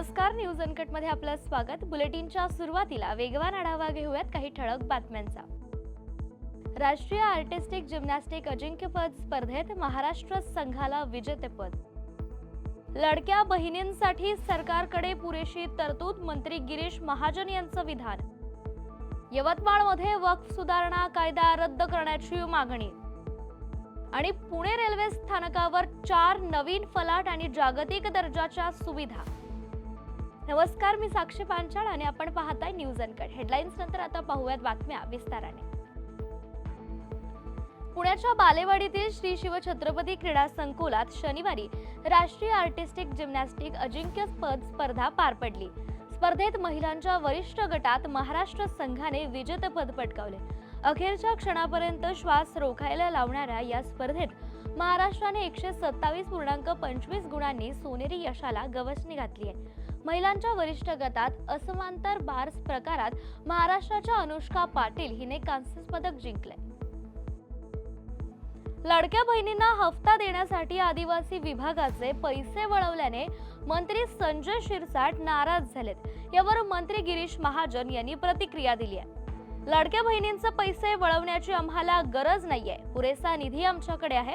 नमस्कार न्यूज अनकटमध्ये आपलं स्वागत. बुलेटिनच्या सुरुवातीला वेगवान आढावा घेऊयात काही ठळक बातम्यांचा. राष्ट्रीय आर्टिस्टिक जिम्नॅस्टिक अजिंक्यपद स्पर्धेत महाराष्ट्र संघाला विजेतेपद लडक्या बहिणींसाठी सरकारकडे पुरेशी तरतूद मंत्री गिरीश महाजन यांचं विधान. यवतमाळमध्ये वक्फ सुधारणा कायदा रद्द करण्याची मागणी. आणि पुणे रेल्वे स्थानकावर चार नवीन फलाट आणि जागतिक दर्जाच्या सुविधा. नमस्कार मी साक्षी पांचाळ आणि आपण पाहताय न्यूज अनकट. हेडलाईन्स नंतर आता पाहूयात बातम्या विस्ताराने. पुण्याच्या बालेवाडीतील श्री शिवछत्रपती क्रीडा संकुलात शनिवारी राष्ट्रीय आर्टिस्टिक जिम्नॅस्टिक अजिंक्यपद स्पर्धा पार पडली. स्पर्धेत महिलांच्या वरिष्ठ गटात महाराष्ट्र संघाने विजेतेपद पटकावले. अखेरच्या क्षणापर्यंत श्वास रोखायला लावणाऱ्या या स्पर्धेत महाराष्ट्राने एकशे सत्तावीस पूर्णांक पंचवीस गुणांनी सोनेरी यशाला गवसणी घातली आहे महिलांच्या वरिष्ठ गटात असमांतर बार्स प्रकारात महाराष्ट्राच्या अनुष्का पाटील हिने कांस्य पदक जिंकले लाडक्या बहिणींना हफ्ता देण्यासाठी आदिवासी विभागाचे पैसे वळवल्याने मंत्री संजय शिरसाट नाराज झालेत. यावर मंत्री गिरीश महाजन यांनी प्रतिक्रिया दिली आहे. लाडक्या बहिणींचे पैसे वळवण्याची आम्हाला गरज नाहीये. पुरेसा निधी आमच्याकडे आहे.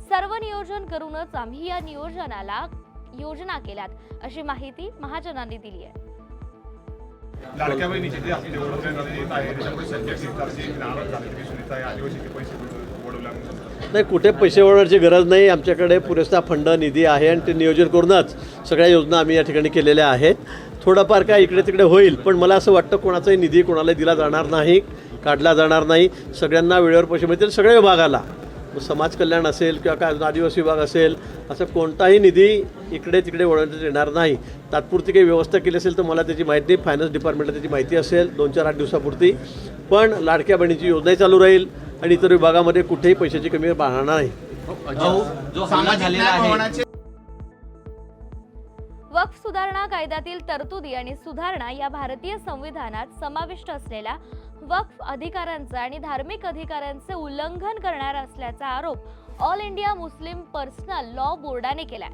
सर्व नियोजन करूनच आम्ही या नियोजनाला योजना केल्यात अशी माहिती महाजनांनी दिली आहे. लाडक्या बहिणीचे जे हप्ते वडवण्यात येत आहे. त्याच्यामुळे संजय शिरसाटजी नाराज झाले की सुनीता आदिवासीचे पैसे वडवल्यामुळे नाही कुठे पैसे वळवण्याची गरज नाही. आमच्याकडे पुरेसा फंड निधी आहे आणि ते नियोजन करूनच सगळ्या योजना आम्ही या ठिकाणी केलेल्या आहेत. थोडंफार काय इकडे तिकडे होईल पण मला असं वाटतं कोणाचाही निधी कोणाला दिला जाणार नाही काढला जाणार नाही. सगळ्यांना वेळेवर पैसे मिळतील. सगळ्या विभागाला. समाज कल्याण असेल किंवा काय आदिवासी विभाग असेल असं कोणताही निधी इकडे तिकडे वळवण्यात येणार नाही. तात्पुरती काही व्यवस्था केली असेल तर मला त्याची माहिती नाही. फायनान्स डिपार्टमेंटला त्याची माहिती असेल दोन चार आठ दिवसापुरती. पण लाडक्या बहिणीची योजनाही चालू राहील आणि इतर विभागामध्ये कुठेही पैशाची कमी राहणार नाही. वक्फ सुधारणा कायद्यातील तरतुदी आणि सुधारणा या भारतीय संविधानात समाविष्ट असलेल्या वक्फ अधिकारांचा आणि धार्मिक अधिकारांचे उल्लंघन करणारा असल्याचा आरोप all India Muslim personal law बोर्डाने केला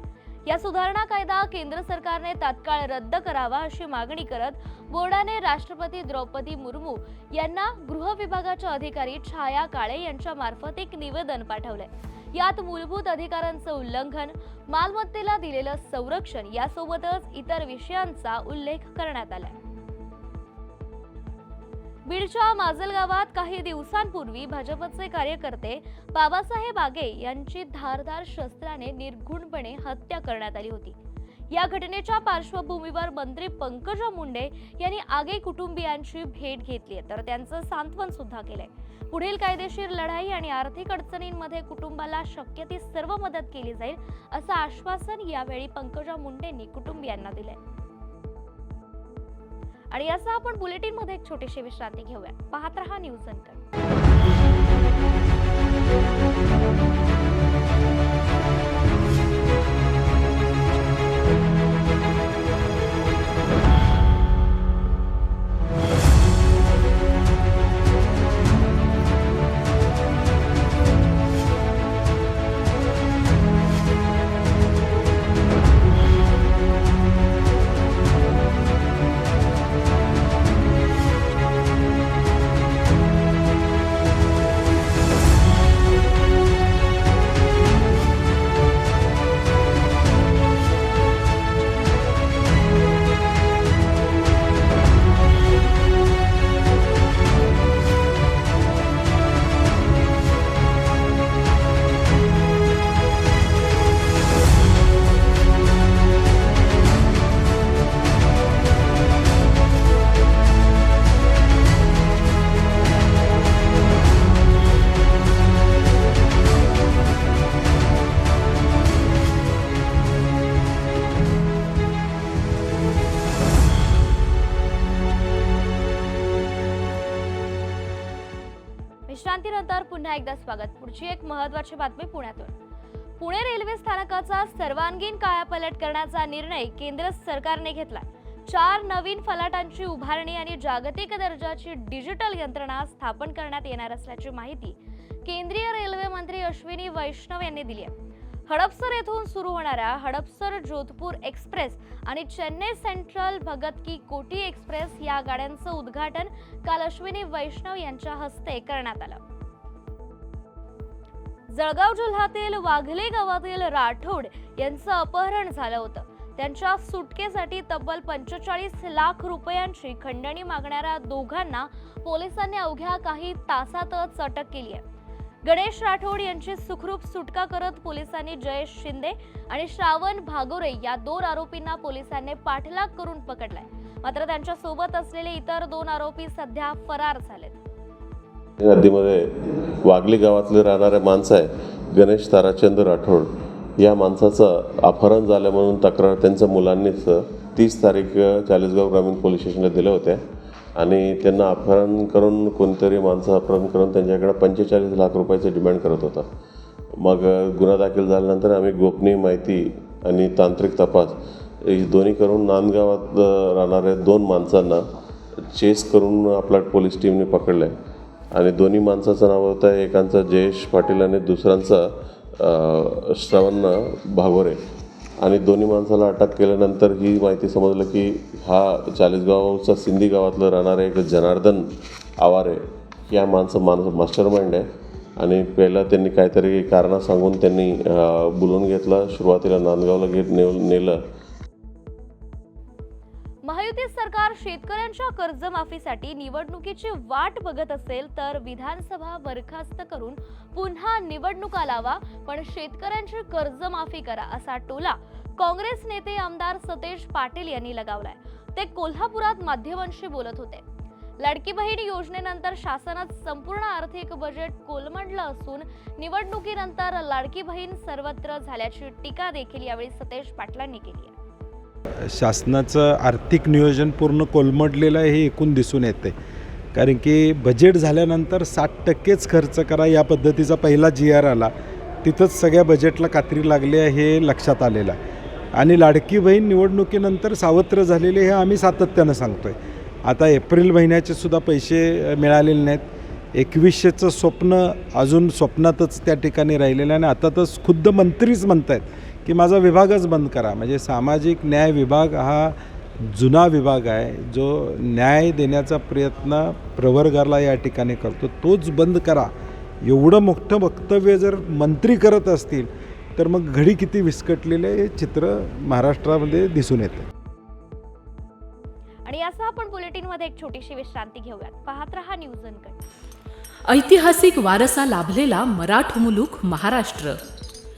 या सुधारणा कायदा केंद्र सरकारने तात्काळ रद्द करावा अशी मागणी करत बोर्डाने राष्ट्रपती द्रौपदी मुर्मू यांना गृह विभागाच्या अधिकारी छाया काळे यांच्या मार्फत एक निवेदन पाठवलंय. यात मूलभूत अधिकारांचं उल्लंघन मालमत्तेला दिलेलं संरक्षण यासोबतच इतर विषयांचा उल्लेख करण्यात आलाय. बीडच्या माजल गावात काही दिवसांपूर्वी भाजपचे कार्यकर्ते बाबासाहेब आगे यांची धारदार शस्त्राने निर्घुणपणे हत्या करण्यात आली होती. या घटनेच्या पार्श्वभूमीवर मंत्री पंकजा मुंडे यांनी आगे कुटुंबियांची भेट घेतली आहे. तर त्यांचं सांत्वन सुद्धा केलंय. पुढील कायदेशीर लढाई आणि आर्थिक अडचणींमध्ये कुटुंबाला शक्य ती सर्व मदत केली जाईल असं आश्वासन यावेळी पंकजा मुंडेंनी कुटुंबियांना दिलंय. आणि याचा आपण बुलेटिनमध्ये एक छोटीशी विश्रांती घेऊया. पाहत रहा न्यूज अंतर विश्रांतीनंतर पुन्हा एकदा स्वागत. पुढची एक महत्वाची बातमी पुण्यातून. पुणे रेल्वे स्थानकाचा सर्वांगीण कायापलट करण्याचा निर्णय केंद्र सरकारने घेतला चार नवीन फलाटांची उभारणी आणि जागतिक दर्जाची डिजिटल यंत्रणा स्थापन करण्यात येणार असल्याची माहिती केंद्रीय रेल्वे मंत्री अश्विनी वैष्णव यांनी दिली आहे. हडपसर येथून सुरू होणाऱ्या हडपसर जोधपूर एक्सप्रेस आणि चेन्नई सेंट्रल भगत की कोटी एक्सप्रेस या गाड्यांचं उद्घाटन काल अश्विनी वैष्णव यांच्या हस्ते करण्यात आलं. जळगाव जिल्ह्यातील वाघले गावातील राठोड यांचं अपहरण झालं होतं. त्यांच्या सुटकेसाठी तब्बल पंचेचाळीस लाख रुपयांची खंडणी मागणाऱ्या दोघांना पोलिसांनी अवघ्या काही तासातच अटक केली आहे. गणेश राठोड यांची सुखरूप सुटका करत पोलिसांनी जयेश शिंदे आणि श्रावण भागोरे या दोन आरोपींना पोलिसांनी पाठलाग करून पकडलाय. मात्र त्यांच्यासोबत असलेले इतर दोन आरोपी सध्या फरार झालेत. हद्दीमध्ये वागली गावातले राहणारे माणसं आहे गणेश ताराचंद राठोड. या माणसाचं अपहरण झालं म्हणून तक्रार त्यांच्या मुलांनीच तीस तारीख चाळीसगाव ग्रामीण पोलीस स्टेशनला दिल्या होत्या. आणि त्यांना अपहरण करून कोणतरी माणसं अपहरण करून त्यांच्याकडे पंचेचाळीस लाख रुपयाचं डिमांड करत होता. मग गुन्हा दाखल झाल्यानंतर आम्ही गोपनीय माहिती आणि तांत्रिक तपास हे दोन्ही करून नांदगावात राहणाऱ्या दोन माणसांना चेस करून आपला पोलीस टीमने पकडलं आहे आणि दोन्ही माणसाचं नाव होतं आहे एकांचा जयेश पाटील आणि दुसऱ्यांचा श्रवण भागोरे आणि दोन्ही माणसाला अटक केल्यानंतर ही माहिती समजलं की हा चाळीसगावचा सिंधी गावातलं राहणारे एक जनार्दन आवारे या माणसं माणसं मास्टर माइंड आहे. आणि पहिलं त्यांनी काहीतरी कारणं सांगून त्यांनी बोलून बोलवून घेतलं. सुरुवातीला नांदगावला घेत ने नेलं. महायुती सरकार शेतकऱ्यांच्या कर्जमाफीसाठी निवडणुकीची वाट बघत असेल तर विधानसभा बरखास्त करून पुन्हा निवडणुका लावा पण शेतकऱ्यांची कर्जमाफी करा असा टोला काँग्रेस नेते आमदार सतेज पाटील यांनी लगावलाय. ते कोल्हापुरात माध्यमांशी बोलत होते. लाडकी बहीण योजनेनंतर शासनात संपूर्ण आर्थिक बजेट कोलमडलं असून निवडणुकीनंतर लाडकी बहीण सर्वत्र झाल्याची टीका देखील यावेळी सतेज पाटलांनी केली आहे. शासनाचं आर्थिक नियोजन पूर्ण कोलमडलेलं आहे हे एकूण दिसून येते कारण की बजेट झाल्यानंतर साठ टक्केच खर्च करा या पद्धतीचा पहिला जी आर आला. तिथंच सगळ्या बजेटला कात्री लागली आहे हे लक्षात आलेलं आहे. आणि लाडकी बहीण निवडणुकीनंतर सावत्र झालेले हे आम्ही सातत्यानं सांगतो आहे आता एप्रिल महिन्याचे सुद्धा पैसे मिळालेले नाहीत. एकवीसशेचं स्वप्न अजून स्वप्नातच त्या ठिकाणी राहिलेलं आहे. आणि आता तर खुद्द मंत्रीच म्हणत आहेत की माझा विभागच बंद करा. म्हणजे सामाजिक न्याय विभाग हा जुना विभाग आहे जो न्याय देण्याचा प्रयत्न प्रवर्गाला या ठिकाणी करतो. तोच बंद करा. एवढं मोठं वक्तव्य जर मंत्री करत असतील तर मग घडी किती विस्कटलेले हे चित्र महाराष्ट्रामध्ये दिसून येतं. आणि असं आपण बुलेटिनमध्ये एक छोटीशी विश्रांती घेऊयात. पाहत रहा न्यूज ऐतिहासिक वारसा लाभलेला मराठ मुलूक महाराष्ट्र.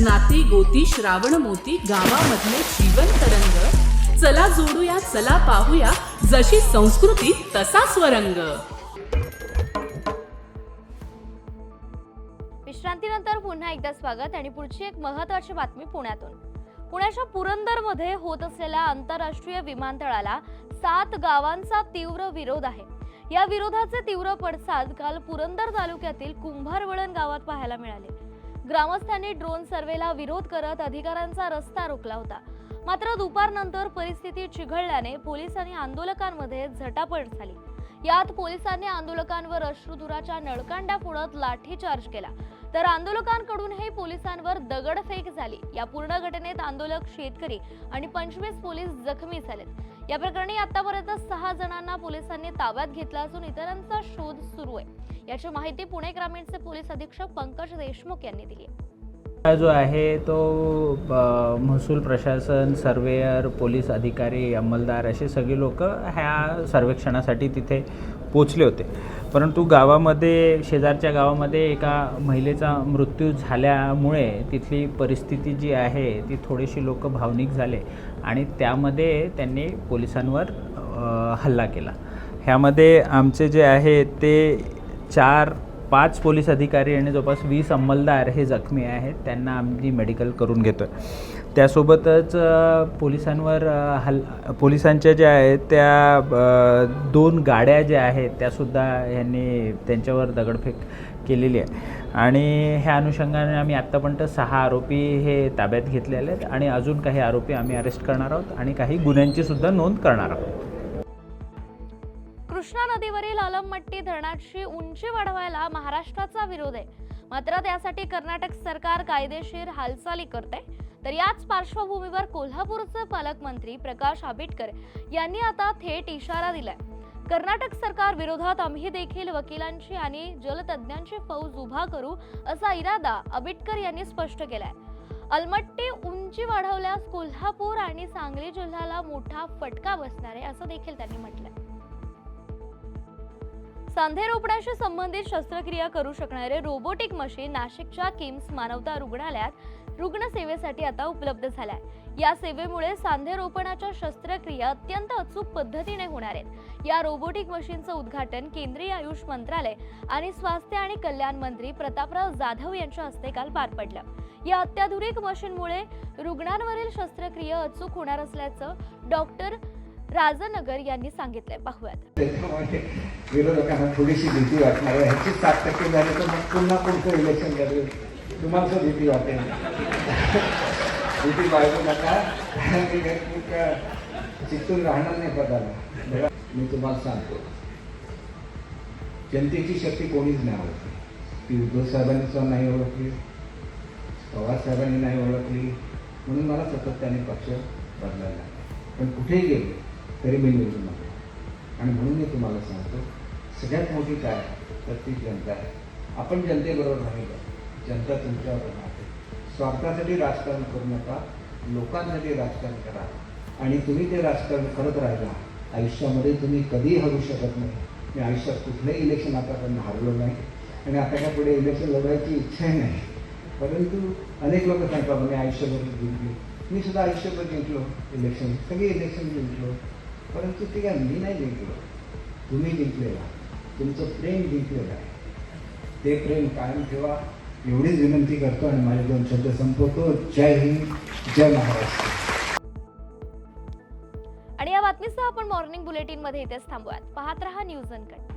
नाती गोती श्रावण मोती गावामधले जीवन तरंग. चला जोडूया चला पाहूया जशी संस्कृती तसा स्वरंग. विश्रांतीनंतर पुन्हा एकदा स्वागत आणि पुढची एक महत्वाची बातमी पुण्यातून. पुण्याच्या पुरंदरमध्ये होत असलेल्या आंतरराष्ट्रीय विमानतळाला सात गावांचा तीव्र विरोध आहे. या विरोधाचे तीव्र पडसाद काल पुरंदर तालुक्यातील कुंभारवळण गावात पाहायला मिळाले. ग्रामस्थांनी ड्रोन सर्वेला विरोध करत अधिकाऱ्यांचा रस्ता रोखला होता. मात्र दुपारनंतर परिस्थिती चिघळल्याने पोलिसांनी आंदोलकांमध्ये झटापट झाली. यात पोलिसांनी आंदोलकांवर अश्रुधुराच्या नळकांड्या फोडत लाठीचार्ज केला. तर आंदोलकांकडूनही पोलिसांवर दगडफेक झाली. या पूर्ण घटनेत आंदोलक शेतकरी आणि पंचवीस पोलीस जखमी झालेत. या प्रकरणी आतापर्यंत सहा जणांना पोलिसांनी ताब्यात घेतलं असून इतरांचा शोध सुरू आहे. याची माहिती पुणे ग्रामीणचे पोलीस अधीक्षक पंकज देशमुख यांनी दिली हा जो आहे तो महसूल प्रशासन सर्वेयर पोलीस अधिकारी अंमलदार असे सगळे लोक ह्या सर्वेक्षणासाठी तिथे पोचले होते. परंतु गावामध्ये शेजारच्या गावामध्ये एका महिलेचा मृत्यू झाल्यामुळे तिथली परिस्थिती जी आहे ती थोडीशी लोक भावनिक झाले आणि त्यामध्ये त्यांनी पोलिसांवर हल्ला केला. ह्यामध्ये आमचे जे आहे ते चार पाच पोलीस अधिकारी आणि जवळपास वीस अंमलदार हे जखमी आहेत त्यांना आम्ही मेडिकल करून घेतो आहे त्यासोबतच पोलिसांवर हल पोलिसांच्या ज्या आहेत त्या दोन गाड्या ज्या आहेत त्यासुद्धा ह्यांनी त्यांच्यावर दगडफेक केलेली आहे. आणि ह्या अनुषंगाने आम्ही आत्तापर्यंत सहा आरोपी हे ताब्यात घेतलेले आहेत आणि अजून काही आरोपी आम्ही अरेस्ट करणार आहोत आणि काही गुन्ह्यांची सुद्धा नोंद करणार आहोत. कृष्णा नदीवरील अलमट्टी धरणाची उंची वाढवायला महाराष्ट्राचा विरोध आहे. मात्र त्यासाठी कर्नाटक सरकार कायदेशीर हालचाली करते. तर याच पार्श्वभूमीवर कोल्हापूरचे पालकमंत्री प्रकाश आंबेडकर यांनी आता थेट इशारा दिलाय. कर्नाटक सरकार विरोधात आम्ही देखील वकिलांची आणि जलतज्ञांची फौज उभा करू असा इरादा आंबेडकर यांनी स्पष्ट केलाय. अलमट्टी उंची वाढवल्यास कोल्हापूर आणि सांगली जिल्ह्याला मोठा फटका बसणार आहे असं देखील त्यांनी म्हटलंय. सांधे रोपणाशी संबंधित शस्त्रक्रिया करू शकणारे रोबोटिक मशीन नाशिकच्या किम्स मानवता रुग्णालयात रुग्णसेवेसाठी आता उपलब्ध झाल्या. या सेवेमुळे सांधे रोपणाच्या शस्त्रक्रिया अत्यंत अचूक पद्धतीने होणार आहेत. या रोबोटिक मशीनचं उद्घाटन केंद्रीय आयुष मंत्रालय आणि स्वास्थ्य आणि कल्याण मंत्री प्रतापराव जाधव यांच्या हस्ते काल पार पडलं. या अत्याधुनिक मशीनमुळे रुग्णांवरील शस्त्रक्रिया अचूक होणार असल्याचं डॉक्टर राजनगर यांनी सांगितलंय. पाहूयात विरोधकांना थोडीशी भीती वाटणार आहे. ह्याची सात टक्के झाली तर मग पुन्हा पुढचं इलेक्शन करेल तुम्हाला भीती वाटेल. भीती बाळगू नका. आणि चित्तून राहणार नाही पदाला. बघा, मी तुम्हाला सांगतो. जनतेची शक्ती कोणीच नाही ओळखली. ती उद्धव साहेबांनी सुद्धा नाही ओळखली. पवार साहेबांनी नाही ओळखली. म्हणून मला सातत्याने पक्ष बदलायला पण कुठेही गेलो तरी मी निवडून आलो आणि म्हणून मी तुम्हाला सांगतो सगळ्यात मोठी काय तर ती जनता आहे. आपण जनतेबरोबर राहिलो जनता तुमच्यावर राहते. स्वार्थासाठी राजकारण करू नका. लोकांसाठी राजकारण करा. आणि तुम्ही ते राजकारण करत राहिला आयुष्यामध्ये तुम्ही कधीही हरू शकत नाही. मी आयुष्यात कुठलंही इलेक्शन आतापर्यंत हरलो नाही. आणि आता काय पुढे इलेक्शन लढवायची इच्छाही नाही. परंतु अनेक लोक सांगतात मी आयुष्यभर जिंकलो. मी सुद्धा आयुष्यभर जिंकलो. इलेक्शन सगळे इलेक्शन जिंकलो. परंतु ते काय मी नाही जिंकलो. तुम्ही जिंकलेला. तुमचं प्रेम जिंकलेलं आहे. ते प्रेम कायम ठेवा. एवढीच विनंती करतो आणि माझे दोन शब्द संपवतो. जय हिंद जय महाराष्ट्र. आणि या बातमीसह आपण मॉर्निंग बुलेटिनमध्ये इथेच थांबूयात. पाहत रहा न्यूज अनकट